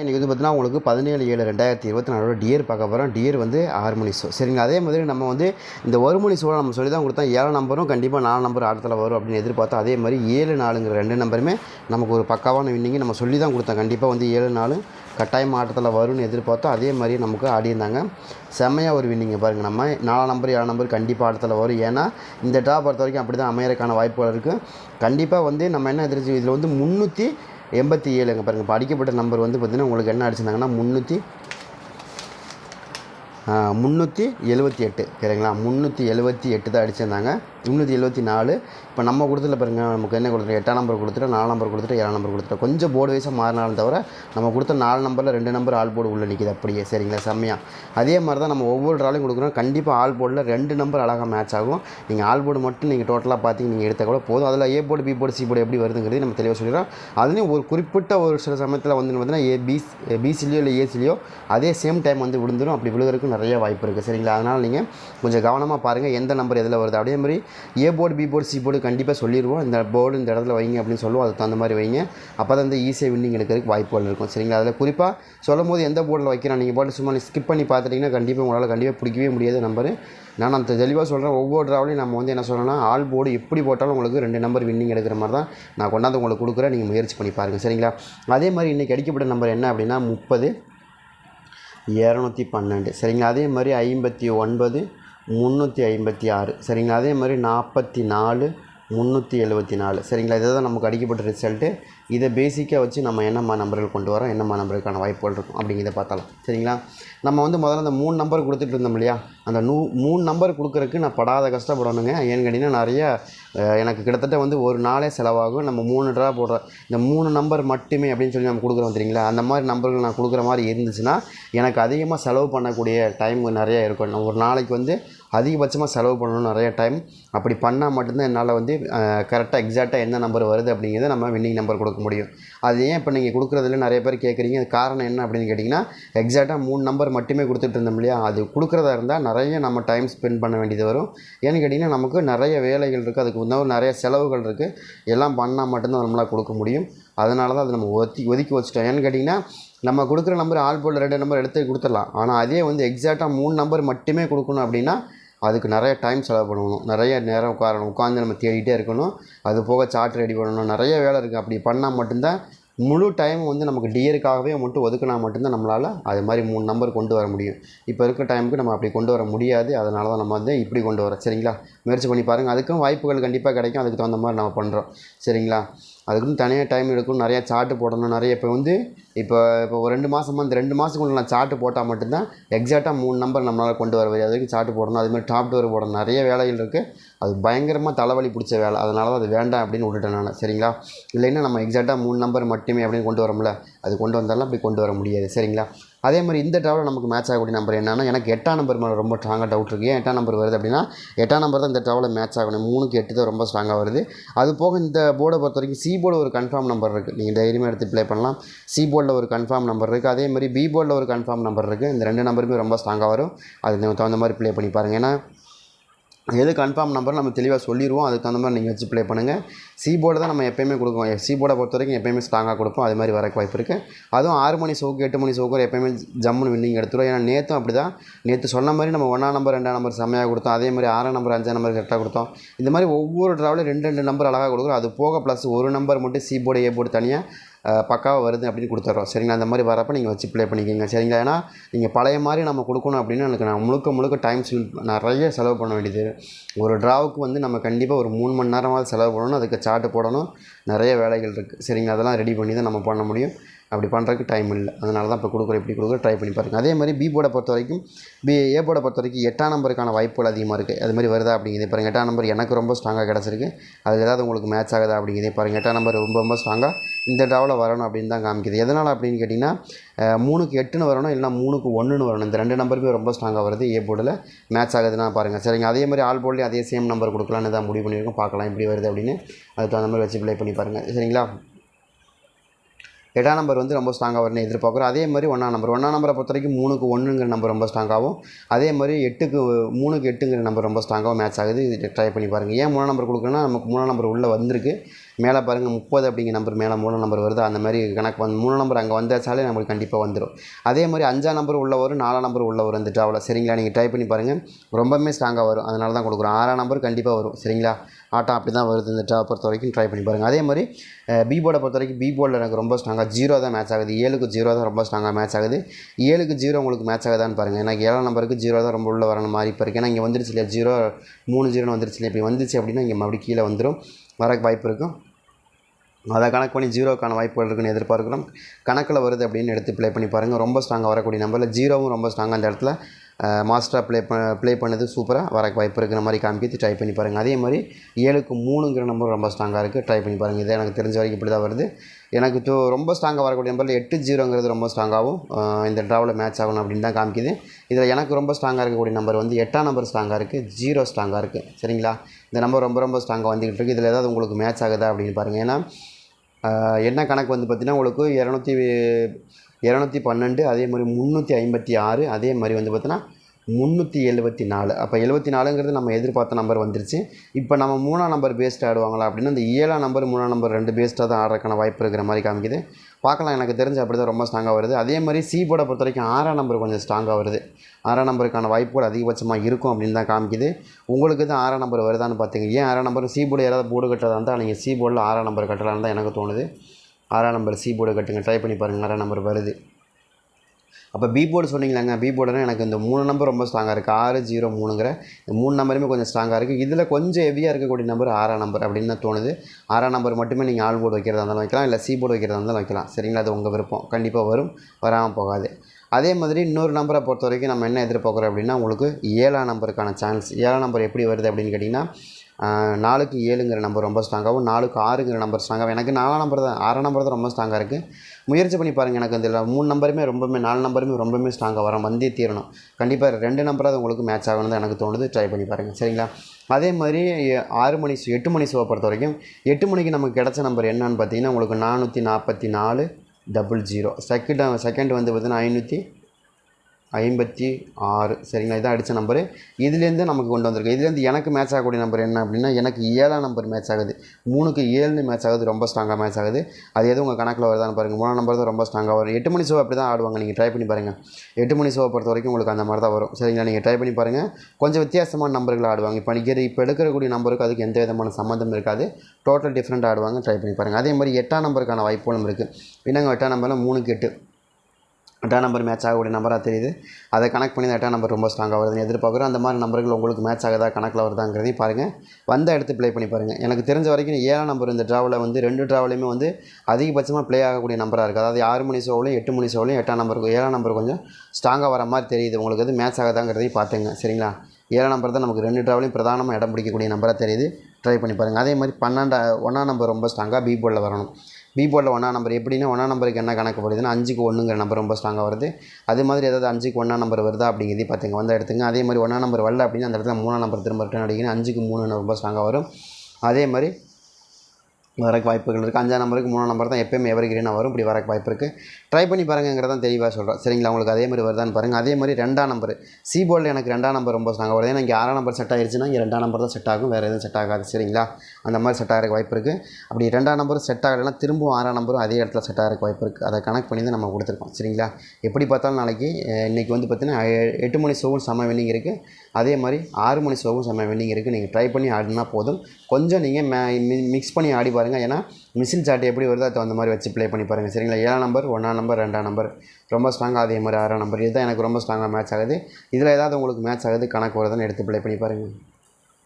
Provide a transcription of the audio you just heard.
இன்றைக்கி வந்து பார்த்தீங்கன்னா உங்களுக்கு பதினேழு ஏழு ரெண்டாயிரத்தி இருபத்தி நாலோட டியர் பார்க்க போகிறோம் டியர் வந்து ஹார்மோனி ஷோ சரிங்க அதே மாதிரி நம்ம வந்து இந்த ஒருமணி ஷோவில் நம்ம சொல்லி தான் கொடுத்தோம் ஏழு நம்பரும் கண்டிப்பாக நாலு நம்பர் ஆட்டத்தில் வரும் அப்படின்னு எதிர்பார்த்தோம் அதே மாதிரி ஏழு நாலுங்கிற ரெண்டு நம்பருமே நமக்கு ஒரு பக்காவான வின்னிங்கு நம்ம சொல்லி தான் கொடுத்தோம். கண்டிப்பாக வந்து ஏழு நாலு கட்டாயம் ஆட்டத்தில் வரும்னு எதிர்பார்த்தோம் அதே மாதிரி நமக்கு ஆடியிருந்தாங்க செம்மையாக ஒரு வின்னிங்க பாருங்கள் நம்ம. நாலாம் நம்பர் ஏழு நம்பர் கண்டிப்பாக ஆட்டத்தில் வரும். ஏன்னா இந்த ட்ரா பொறுத்த வரைக்கும் அப்படி தான் அமையறக்கான வாய்ப்புகள் இருக்குது கண்டிப்பாக வந்து நம்ம என்ன எதிர்த்து இதில் வந்து முந்நூற்றி எண்பத்தி ஏழுங்க பாருங்கள் இப்போ அடிக்கப்பட்ட நம்பர் வந்து பார்த்திங்கன்னா உங்களுக்கு என்ன அடிச்சிருந்தாங்கன்னா முந்நூற்றி முந்நூற்றி எழுபத்தி எட்டு. சரிங்களா? முந்நூற்றி எழுபத்தி எட்டு தான் அடிச்சிருந்தாங்க. முந்நூற்றி எழுபத்தி நாலு. இப்போ நம்ம கொடுத்துல பாருங்கள் நமக்கு என்ன கொடுத்துருக்கோம் எட்டாம் நம்பர் கொடுத்துட்டு நாலு நம்பர் கொடுத்துட்டு ஏழாம் நம்பர் கொடுத்துட்டு கொஞ்சம் போர்டு வைஸாக மாறினாலும் தவிர நம்ம கொடுத்த நாலு நம்பரில் ரெண்டு நம்பர் ஆல் போர்டு உள்ளே நிற்கிது அப்படியே. சரிங்களா? செம்மையாக அதே மாதிரி தான் நம்ம ஒவ்வொரு ட்ராலையும் கொடுக்குறோம். கண்டிப்பாக ஆல் போர்டில் ரெண்டு நம்பர் அழகாக மேட்ச் ஆகும். நீங்கள் ஆல் போர்டு மட்டும் நீங்கள் டோட்டலாக பார்த்தீங்க நீங்கள் எடுத்தால் கூட போதும். அதில் A board B board C board எப்படி வருதுங்கிறது நம்ம தெளிவாக சொல்லிடுறோம். அதுலேயும் ஒரு குறிப்பிட்ட ஒரு சில சமயத்தில் வந்து பார்த்தீங்கன்னா ஏ பி பிசிலியோ இல்லை ஏசிலியோ அதே சேம் டைம் வந்து விழுந்துடும் அப்படி விழுகிறதுக்கு நிறைய வாய்ப்பு இருக்குது சரிங்களா? அதனால் நீங்கள் கொஞ்சம் கவனமாக பாருங்கள் எந்த நம்பர் எதில் வருது. அதே மாதிரி A board B board C board கண்டிப்பாக சொல்லிடுவோம் இந்த போர்டு இந்த இடத்துல வைங்க அப்படின்னு சொல்லுவோம். அதுக்கு தகுந்த மாதிரி வைங்க. அப்போ தான் இந்த ஈஸியாக வின்னிங் எடுக்கிறதுக்கு வாய்ப்புகள் இருக்கும். சரிங்களா? அதில் குறிப்பாக சொல்லும் போது எந்த போர்டில் வைக்கிறோம்? நீங்கள் போட்டு சும்மா ஸ்கிப் பண்ணி பார்த்துட்டிங்கன்னா கண்டிப்பாக உங்களால் கண்டிப்பாக பிடிக்கவே முடியாது நம்பர் நான் அந்த தெளிவாக சொல்கிறேன் ஒவ்வொரு ட்ராவலையும் நம்ம வந்து என்ன சொல்லணும்னா ஆல் போர்டு எப்படி போட்டாலும் உங்களுக்கு ரெண்டு நம்பர் வின்னிங் எடுக்கிற மாதிரி தான் நான் கொண்டாந்து உங்களுக்கு கொடுக்குறேன். நீங்கள் முயற்சி பண்ணி பாருங்கள் சரிங்களா? அதே மாதிரி இன்றைக்கி அடிக்கப்பட்ட நம்பர் என்ன அப்படின்னா முப்பது. இரநூத்தி பன்னெண்டு. சரிங்களா? அதே மாதிரி ஐம்பத்தி ஒன்பது. முந்நூற்றி ஐம்பத்தி ஆறு. சரிங்களா? அதே மாதிரி நாற்பத்தி நாலு முந்நூற்றி எழுபத்தி நாலு. சரிங்களா? இதை தான் நமக்கு அடிக்கப்பட்ட ரிசல்ட்டு இதை பேசிக்காக வச்சு நம்ம என்னம்மா நம்பர்கள் கொண்டு வரோம் என்னம்மா நம்பருக்கான வாய்ப்புகள் இருக்கும் அப்படிங்கிறத பார்த்தாலும். சரிங்களா? நம்ம வந்து முதல்ல அந்த மூணு நம்பர் கொடுத்துட்டு இருந்தோம் இல்லையா? அந்த நூ மூணு நம்பர் கொடுக்குறதுக்கு நான் படாத கஷ்டப்படணுங்க. ஏன்னு கேட்டிங்கன்னா நிறைய எனக்கு கிட்டத்தட்ட வந்து ஒரு நாளே செலவாகும். நம்ம மூணு ட்ரா போடுற இந்த மூணு நம்பர் மட்டுமே அப்படின்னு சொல்லி நம்ம கொடுக்குறோம் தெரியுங்களா? அந்த மாதிரி நம்பர்கள் நான் கொடுக்குற மாதிரி இருந்துச்சுன்னா எனக்கு அதிகமாக செலவு பண்ணக்கூடிய டைம் நிறைய இருக்கும். நான் ஒரு நாளைக்கு வந்து அதிகபட்சமாக செலவு பண்ணணும் நிறைய டைம் அப்படி பண்ணால் மட்டும்தான் என்னால் வந்து கரெக்டாக எக்ஸாக்டாக என்ன நம்பர் வருது அப்படிங்கிறத நம்ம வின்னிங் நம்பர் கொடுக்க முடியும். அது ஏன் இப்போ நீங்கள் கொடுக்குறதுல நிறைய பேர் கேட்குறீங்க அது காரணம் என்ன அப்படின்னு கேட்டிங்கன்னா எக்ஸாக்டாக மூணு நம்பர் மட்டுமே கொடுத்துட்டு இருந்தோம் இல்லையா? அது கொடுக்குறதா இருந்தால் நிறைய நம்ம டைம் ஸ்பெண்ட் பண்ண வேண்டியது வரும். ஏன்னு கேட்டிங்கன்னா நமக்கு நிறைய வேலைகள் இருக்குது அதுக்கு இன்னும் நிறைய செலவுகள் இருக்குது எல்லாம் பண்ணால் மட்டும்தான் நம்மளால் கொடுக்க முடியும். அதனால தான் அதை நம்ம ஒதுக்கி ஒதுக்கி வச்சுட்டோம். ஏன்னு கேட்டிங்கன்னா நம்ம கொடுக்குற நம்பர் ஆல் போல் ரெண்டு நம்பர் எடுத்து கொடுத்துடலாம். ஆனால் அதே வந்து எக்ஸாக்டாக மூணு நம்பர் மட்டுமே கொடுக்கணும் அப்படின்னா அதுக்கு நிறைய டைம் செலவு பண்ணணும். நிறைய நேரம் உட்காரணும். உட்காந்து நம்ம தேடிட்டே இருக்கணும். அது போக சார்ட் ரெடி பண்ணணும். நிறைய வேலை இருக்குது அப்படி பண்ணால் மட்டும்தான் முழு டைம் வந்து நமக்கு டியருக்காகவே மட்டும் ஒதுக்கினா மட்டும்தான் நம்மளால் அது மாதிரி மூணு நம்பர் கொண்டு வர முடியும். இப்போ இருக்கிற டைமுக்கு நம்ம அப்படி கொண்டு வர முடியாது. அதனால தான் நம்ம வந்து இப்படி கொண்டு வரோம் சரிங்களா? முயற்சி பண்ணி பாருங்கள் அதுக்கும் வாய்ப்புகள் கண்டிப்பாக கிடைக்கும். அதுக்கு தகுந்த மாதிரி நம்ம பண்ணுறோம் சரிங்களா? அதுக்குன்னு தனியாக டைம் எடுக்கும் நிறையா சார்ட்டு போடணும். நிறைய இப்போ வந்து இப்போ இப்போ ஒரு ரெண்டு மாதமாக இந்த ரெண்டு மாதத்துக்குள்ள நான் சார்ட்டு போட்டால் மட்டும்தான் எக்ஸாக்டாக மூணு நம்பர் நம்மளால் கொண்டு வர முடியாது அதுக்கு சார்ட்டு போடணும். அதுமாதிரி டாப் டோர் போடணும். நிறைய வேலைகள் இருக்குது அது பயங்கரமாக தலைவலி பிடிச்ச வேலை. அதனால தான் அது வேண்டாம் அப்படின்னு விட்டுட்டேன் நான். சரிங்களா? இல்லைன்னா நம்ம எக்ஸாக்டாக மூணு நம்பர் மட்டுமே அப்படின்னு கொண்டு வரோம்ல. அது கொண்டு வந்தாலும் அப்படி கொண்டு வர முடியாது. சரிங்களா? அதே மாதிரி இந்த ட்ராவலில் நமக்கு மேட்ச் ஆகக்கூடிய நம்பர் என்னன்னா எனக்கு எட்டாம் நம்பர் மேலே ரொம்ப ஸ்ட்ராங்காக டவுட் இருக்குது ஏன் எட்டாம் நம்பர் வருது அப்படின்னா எட்டாம் நம்பர் தான் இந்த ட்ராவலில் மேட்ச் ஆகணும். மூணுக்கு எட்டு தான் ரொம்ப ஸ்ட்ராங்காக வருது. அது போக இந்த போர்டை பொறுத்த வரைக்கும் சி போர்டில் ஒரு கன்ஃபார்ம் நம்பர் இருக்குது நீங்கள் தைரியமாக எடுத்து ப்ளே பண்ணலாம். சி போர்டில் ஒரு கன்ஃபார்ம் நம்பர் இருக்குது அதே மாதிரி பி போர்டில் ஒரு கன்ஃபார்ம் நம்பர் இருக்குது இந்த ரெண்டு நம்பருமே ரொம்ப ஸ்ட்ராங்காக வரும். அது தகுந்த மாதிரி ப்ளே பண்ணி பாருங்கள் ஏன்னா எது கன்ஃபார்ம் நம்பர் நம்ம தெளிவாக சொல்லிடுவோம் அதுக்கு தகுந்த மாதிரி நீங்கள் வச்சு ப்ளே பண்ணுங்கள் சி போர்டு தான் நம்ம எப்போயுமே கொடுப்போம் சி போர்டை பொறுத்த வரைக்கும் எப்போயுமே ஸ்ட்ராங்காக கொடுப்போம். அது மாதிரி வரக்கு வாய்ப்பு இருக்குது அதுவும் ஆறு மணி சோக்கு எட்டு மணி சோக்கு எப்போயுமே ஜம்முன்னு வின்னிங் எடுத்துரும் ஏன்னா நேற்றும் அப்படி தான் நேற்று சொன்ன மாதிரி நம்ம ஒன்றாம் நம்பர் ரெண்டாம் நம்பர் செம்மையாக கொடுத்தோம். அதே மாதிரி ஆறாம் நம்பர் அஞ்சாம் நம்பர் கரெக்டாக கொடுத்தோம். இந்த மாதிரி ஒவ்வொரு ட்ராவலையும் ரெண்டு ரெண்டு நம்பர் அழகாக கொடுக்குறோம். அது போக ப்ளஸ் ஒரு நம்பர் மட்டும் சி போர்டு ஏ போர்டு தனியாக பக்காவாக வருது அப்படின்னு கொடுத்துட்றோம் சரிங்களா? அந்த மாதிரி வரப்போ நீங்கள் வச்சு ப்ளே பண்ணிக்கோங்க. சரிங்களா? ஏன்னா நீங்கள் பழைய மாதிரி நம்ம கொடுக்கணும் அப்படின்னு எனக்கு நான் முழுக்க முழுக்க டைம் ஸ்பெண்ட் நிறைய செலவு பண்ண வேண்டியது. ஒரு ட்ராவுக்கு வந்து நம்ம கண்டிப்பாக ஒரு மூணு மணி நேரமாவது செலவு பண்ணணும். அதுக்கு சார்ட்டு போடணும். நிறைய வேலைகள் இருக்குது சரிங்களா? அதெல்லாம் ரெடி பண்ணி தான் நம்ம பண்ண முடியும். அப்படி பண்ணுறதுக்கு டைம் இல்லை. அதனால தான் இப்போ கொடுக்குற இப்படி கொடுக்குற ட்ரை பண்ணி பாருங்கள் அதே மாதிரி பி போர்டை பொறுத்த வரைக்கும் பி ஏ போர்டை பொறுத்த வரைக்கும் எட்டாம் நம்பருக்கான வாய்ப்புகள் அதிகமாக இருக்குது அது மாதிரி வருதா அப்படிங்கிறது பாருங்கள் எட்டாம் நம்பர் எனக்கு ரொம்ப ஸ்ட்ராங்காக கிடச்சிருக்கு. அதில் ஏதாவது உங்களுக்கு மேட்ச் ஆகுதா அப்படிங்கிறதே பாருங்கள் எட்டாம் நம்பர் ரொம்ப ரொம்ப ஸ்ட்ராங்காக இந்த டவலில் வரணும் அப்படின்னு தான் காமிக்குது. எதனால் அப்படின்னு கேட்டிங்கன்னா மூணுக்கு எட்டுன்னு வரணும் இல்லைனா மூணுக்கு ஒன்றுன்னு வரணும். இந்த ரெண்டு நம்பருமே ரொம்ப ஸ்ட்ராங்காக வருது. ஏ போர்டில் மேட்ச் ஆகுதுன்னா பாருங்கள் சரிங்க. அதே மாதிரி ஆல் போர்ட்லேயும் அதே சேம் நம்பர் கொடுக்கலான்னு தான் முடிவு பண்ணியிருக்கோம். பார்க்கலாம் இப்படி வருது அப்படின்னு. அதுக்கு தகுந்த மாதிரி வச்சு ப்ளே பண்ணி பாருங்கள் சரிங்களா? எட்டாம் நம்பர் வந்து ரொம்ப ஸ்ட்ராங்காக வரணும் எதிர்பார்க்குறோம். அதே மாதிரி ஒன்றாம் நம்பர் ஒன்றாம் நம்பரை பொறுத்த வரைக்கும் மூணுக்கு ஒன்றுங்கிற நம்பர் ரொம்ப ஸ்ட்ராங்காகவும் அதே மாதிரி எட்டுக்கு மூணுக்கு எட்டுங்கிற நம்பர் ரொம்ப ஸ்ட்ராங்காகவும் மேட்ச் ஆகுது. இது ட்ரை பண்ணி பாருங்கள் ஏன் மூணாம் நம்பர் கொடுக்குறேன்னா நமக்கு மூணாம் நம்பர் உள்ளே வந்திருக்கு. மேலே பாருங்கள் முப்பது அப்படிங்கிற நம்பர் மேலே மூணு நம்பர் வருது. அந்த மாதிரி கணக்கு வந்து மூணு நம்பர் அங்கே வந்தாச்சாலே நம்மளுக்கு கண்டிப்பாக வந்துடும் அதே மாதிரி அஞ்சாம் நம்பர் உள்ள வரும் நாலாம் நம்பர் உள்ள வரும் இந்த ட்ராவலில் சரிங்களா? நீங்கள் ட்ரை பண்ணி பாருங்கள் ரொம்பவுமே ஸ்ட்ராங்காக வரும். அதனால தான் கொடுக்குறோம். ஆறாம் நம்பர் கண்டிப்பாக வரும். சரிங்களா? ஆட்டம் அப்படி தான் வருது இந்த ட்ராவை பொறுத்த வரைக்கும். ட்ரை பண்ணி பாருங்கள் அதே மாதிரி பி போர்டை பொறுத்த வரைக்கும் பி போர்டில் எனக்கு ரொம்ப ஸ்ட்ராங்காக ஜீரோ தான் மேட்ச் ஆகுது. ஏழுக்கு ஜீரோ தான் ரொம்ப ஸ்ட்ராங்காக மேட்ச் ஆகுது. ஏழுக்கு ஜீரோ உங்களுக்கு மேட்ச் ஆகுதான்னு பாருங்கள் எனக்கு ஏழாம் நம்பருக்கு ஜீரோ தான் ரொம்ப உள்ள வரணும் மாதிரி இப்போ இருக்குது ஏன்னா இங்கே வந்துருச்சு இல்லையா? ஜீரோ மூணு ஜீரோன்னு வந்துருச்சு இல்லையா? இப்படி வந்துச்சு அப்படின்னா இங்கே மறுபடியும் கீழே வந்துடும் வரக்கு வாய்ப்பு இருக்கும். அதை கணக்கு பண்ணி ஜீரோக்கான வாய்ப்புகள் இருக்குன்னு எதிர்பார்க்குறோம். கணக்கில் வருது அப்படின்னு எடுத்து ப்ளே பண்ணி பாருங்கள் ரொம்ப ஸ்ட்ராங்காக வரக்கூடிய நம்பரில் ஜீரோவும் ரொம்ப ஸ்ட்ராங்காக அந்த இடத்துல மாஸ்டராக ப்ளே ப ப்ளே பண்ணது சூப்பராக வர வாய்ப்பு இருக்கிற மாதிரி காமிக்கிது. ட்ரை பண்ணி பாருங்கள் அதே மாதிரி ஏழுக்கு மூணுங்கிற நம்பர் ரொம்ப ஸ்ட்ராங்காக இருக்குது ட்ரை பண்ணி பாருங்கள் இதே எனக்கு தெரிஞ்ச வரைக்கும் இப்படி தான் வருது. எனக்கு தோ ரொம்ப ஸ்ட்ராங்காக வரக்கூடிய நம்பரில் எட்டு ஜீரோங்கிறது ரொம்ப ஸ்ட்ராங்காகவும் இந்த ட்ராவில் மேட்ச் ஆகணும் அப்படின்னு தான் காமிக்குது. இதில் எனக்கு ரொம்ப ஸ்ட்ராங்காக இருக்கக்கூடிய நம்பர் வந்து எட்டாம் நம்பர் ஸ்ட்ராங்காக இருக்குது ஜீரோ ஸ்ட்ராங்காக இருக்குது சரிங்களா? இந்த நம்பர் ரொம்ப ரொம்ப ஸ்ட்ராங்காக வந்துக்கிட்டு இருக்குது இதில் ஏதாவது உங்களுக்கு மேட்ச் ஆகுதா அப்படின்னு பாருங்கள் ஏன்னா என்ன கணக்கு வந்து பார்த்திங்கன்னா உங்களுக்கு இரநூத்தி இரநூத்தி பன்னெண்டு அதே மாதிரி முந்நூற்றி ஐம்பத்தி ஆறு அதே மாதிரி வந்து பார்த்தீங்கன்னா முந்நூற்றி எழுபத்தி நாலு. அப்போ எழுபத்தி நாலுங்கிறது நம்ம எதிர்பார்த்த நம்பர் வந்துருச்சு. இப்போ நம்ம மூணாம் நம்பர் பேஸ்ட் ஆடுவாங்களா அப்படின்னா இந்த ஏழாம் நம்பர் மூணாம் நம்பர் ரெண்டு பேஸ்ட்டாக தான் ஆடுறதுக்கான வாய்ப்பு இருக்கிற மாதிரி காமிக்குது. பார்க்கலாம் எனக்கு தெரிஞ்சு அப்படி தான் ரொம்ப ஸ்ட்ராங்காக வருது. அதே மாதிரி சி போர்டை பொறுத்த வரைக்கும் ஆறாம் நம்பர் கொஞ்சம் ஸ்ட்ராங்காக வருது. ஆறாம் நம்பருக்கான வாய்ப்புகள் அதிகபட்சமாக இருக்கும் அப்படின்னு தான் காமிக்குது. உங்களுக்கு தான் ஆறாம் நம்பர் வருதான்னு பார்த்தீங்க ஏன் ஆறாம் நம்பர் சி போர்டு யாராவது போர்டு கட்டுறதா இருந்தால் நீங்கள் சி போர்டில் ஆறாம் நம்பர் கட்டலான்னு தான் எனக்கு தோணுது. ஆறாம் நம்பர் சி போர்டு கட்டுங்க. ட்ரை பண்ணி பாருங்கள் ஆறாம் நம்பர் வருது. அப்போ பி போர்டு சொன்னீங்களாங்க? பி போர்டுனா எனக்கு இந்த மூணு நம்பர் ரொம்ப ஸ்ட்ராங்காக இருக்குது ஆறு ஜீரோ மூணுங்கிற இந்த மூணு நம்பருமே கொஞ்சம் ஸ்ட்ராங்காக இருக்குது இதில் கொஞ்சம் ஹெவியாக இருக்கக்கூடிய நம்பர் ஆறாம் நம்பர் அப்படின்னு தான் தோணுது. ஆறாம் நம்பர் மட்டுமே நீங்கள் ஆல் போர்டு வைக்கிறதா இருந்தாலும் வைக்கலாம். இல்லை சி போர்டு வைக்கிறதா இருந்தாலும் வைக்கலாம். சரிங்களா? அது உங்கள் விருப்பம். கண்டிப்பாக வரும். வராமல் போகாது. அதே மாதிரி இன்னொரு நம்பரை பொறுத்த வரைக்கும் நம்ம என்ன எதிர்பார்க்குறோம் அப்படின்னா உங்களுக்கு ஏழாம் நம்பருக்கான சான்ஸ் ஏழாம் நம்பர் எப்படி வருது அப்படின்னு கேட்டிங்கன்னா நாலுக்கு ஏழுங்கிற நம்பர் ரொம்ப ஸ்ட்ராங்காகவும் நாலுக்கு ஆறுங்கிற நம்பர் ஸ்ட்ராங்காகவும் எனக்கு நாலாம் நம்பர் தான் ஆறாம் நம்பர் தான் ரொம்ப ஸ்ட்ராங்காக இருக்குது முயற்சி பண்ணி பாருங்கள் எனக்கு இந்த மூணு நம்பருமே ரொம்பவுமே நாலு நம்பருமே ரொம்பவுமே ஸ்ட்ராங்காக வரும் வந்தே தீரணும். கண்டிப்பாக ரெண்டு நம்பராக உங்களுக்கு மேட்ச் ஆகணும் தான் எனக்கு தோணுது ட்ரை பண்ணி பாருங்கள் சரிங்களா? அதே மாதிரி ஆறு மணி எட்டு மணி ஷோவை பொறுத்த வரைக்கும் எட்டு மணிக்கு நமக்கு கிடைச்ச நம்பர் என்னன்னு பார்த்தீங்கன்னா உங்களுக்கு நானூற்றி நாற்பத்தி நாலு டபுள் ஜீரோ செகண்ட் செகண்ட் வந்து பார்த்தீங்கன்னா ஐநூற்றி ஐம்பத்தி ஆறு. சரிங்களா? இதான் அடித்த நம்பரு இதுலேருந்து நமக்கு கொண்டு வந்திருக்கு இதுலேருந்து எனக்கு மேட்ச் ஆகக்கூடிய நம்பர் என்ன அப்படின்னா எனக்கு ஏழாம் நம்பர் மேட்ச் ஆகுது. மூணுக்கு ஏழுன்னு மேட்ச் ஆகுது. ரொம்ப ஸ்ட்ராங்காக மேட்ச் ஆகுது. அது எதுவும் உங்கள் கணக்கில் வருதான்னு பாருங்கள் மூணாம் நம்பர் தான் ரொம்ப ஸ்ட்ராங்காக வரும். எட்டு மணி ஷோ அப்படி தான் ஆடுவாங்க. நீங்கள் ட்ரை பண்ணி பாருங்கள் எட்டு மணி ஷோவை பொறுத்த வரைக்கும் உங்களுக்கு அந்த மாதிரி தான் வரும். சரிங்களா? நீங்கள் ட்ரை பண்ணி பாருங்கள் கொஞ்சம் வித்தியாசமான நம்பர்கள் ஆடுவாங்க. இப்போ நீங்கள் இப்போ எடுக்கக்கூடிய நம்பருக்கு அதுக்கு எந்த விதமான சம்மந்தம் இருக்காது. டோட்டல் டிஃப்ரெண்ட் ஆடுவாங்க. ட்ரை பண்ணி பாருங்கள் அதே மாதிரி எட்டாம் நம்பருக்கான வாய்ப்புகளும் இருக்குது என்னங்க எட்டாம் நம்பரில் மூணுக்கு எட்டு. எட்டாம் நம்பர் மேட்ச் ஆகக்கூடிய நம்பராக தெரியுது. அதை கனெக்ட் பண்ணி தான் எட்டாம் நம்பர் ரொம்ப ஸ்ட்ராங்காக வருதுன்னு எதிர்பார்க்குறோம் அந்த மாதிரி நம்பர்கள் உங்களுக்கு மேட்ச் ஆகுதா கணக்கில் வருதாங்கிறதையும் பாருங்கள் வந்த எடுத்து ப்ளே பண்ணி பாருங்கள் எனக்கு தெரிஞ்ச வரைக்கும் ஏழாம் நம்பர் இந்த ட்ராவில் வந்து ரெண்டு ட்ராவிலையுமே வந்து அதிகபட்சமாக ப்ளே ஆகக்கூடிய நம்பராக இருக்குது அதாவது ஆறு மணி ஷோவிலையும் எட்டு மணி ஷோவிலையும் எட்டாம் நம்பருக்கு ஏழாம் நம்பர் கொஞ்சம் ஸ்ட்ராங்காக வர மாதிரி தெரியுது. உங்களுக்கு அது மேட்ச் ஆகுதாங்கிறதையும் பார்த்துங்க. சரிங்களா? ஏழாம் நம்பர் தான் நமக்கு ரெண்டு ட்ராவலையும் பிரதானமாக இடம் பிடிக்கக்கூடிய நம்பராக தெரியுது. ட்ரை பண்ணி பாருங்கள் அதே மாதிரி பன்னெண்டா ஒன்றாம் நம்பர் ரொம்ப ஸ்ட்ராங்காக பி போர்டில் வரணும். பி போர்டில் ஒன்றா நம்பர் எப்படின்னா ஒன்றா நம்பருக்கு என்ன கணக்குப்படுதுன்னா அஞ்சுக்கு ஒன்றுங்கிற நம்பர் ரொம்ப ஸ்ட்ராங்காக வருது. அது மாதிரி ஏதாவது அஞ்சுக்கு ஒன்றா நம்பர் வருதா அப்படிங்கிறதையும் பார்த்துங்க. வந்தால் எடுத்துங்க அதே மாதிரி ஒன்றா நம்பர் வரல அப்படின்னா அந்த இடத்துல மூணா நம்பர் திரும்ப ரிட்டர்ன் அடிக்கணும். அஞ்சுக்கு மூணு ரொம்ப ஸ்ட்ராங்காக வரும். அதே மாதிரி வரக்கு வாய்ப்புகள் இருக்குது அஞ்சாம் நம்பருக்கு மூணாம் நம்பர் தான் எப்போயுமே எவர் கிரீனாக வரும். இப்படி வரக்கு வாய்ப்பு இருக்குது ட்ரை பண்ணி பாருங்கிறதான் தெளிவாக சொல்கிறேன் சரிங்களா? உங்களுக்கு அதே மாதிரி வருதான்னு பாருங்கள் அதே மாதிரி ரெண்டாம் நம்பர். சி போர்டில் எனக்கு ரெண்டாம் நம்பர் ரொம்ப சாங்க வருது. ஏன்னா இங்கே ஆறாம் நம்பர் செட் ஆயிடுச்சுன்னா இங்கே ரெண்டாம் நம்பர் தான் செட் ஆகும். வேறு எதுவும் செட் ஆகாது. சரிங்களா? அந்த மாதிரி செட் ஆகிறக்கு வாய்ப்பு இருக்குது அப்படி ரெண்டாம் நம்பரும் செட் ஆகலைன்னா திரும்பவும் ஆறாம் நம்பரும் அதே இடத்துல செட் ஆகிறக்கு வாய்ப்பு இருக்குது அதை கனெக்ட் பண்ணி தான் நம்ம கொடுத்துருக்கோம். சரிங்களா? எப்படி பார்த்தாலும் நாளைக்கு இன்றைக்கி வந்து பார்த்தீங்கன்னா எட்டு மணி ஷோவும் சம வின்னிங் இருக்குது அதே மாதிரி ஆறு மணி சோகம் செம்ம வெண்டிங் இருக்குது நீங்கள் ட்ரை பண்ணி ஆடினா போதும். கொஞ்சம் நீங்கள் மே மிக்ஸ் பண்ணி ஆடி பாருங்கள் ஏன்னா மிஷின் சாட்டு எப்படி வருதோ அது அந்த மாதிரி வச்சு ப்ளே பண்ணி பாருங்கள் சரிங்களா? ஏழாம் நம்பர் ஒன்றாம் நம்பர் ரெண்டாம் நம்பர் ரொம்ப ஸ்ட்ராங்காக அதே மாதிரி ஆறாம் நம்பர் இதுதான் எனக்கு ரொம்ப ஸ்ட்ராங்காக மேட்ச் ஆகுது. இதில் ஏதாவது உங்களுக்கு மேட்ச் ஆகுது கணக்கு வருதுன்னு எடுத்து ப்ளே பண்ணி பாருங்கள்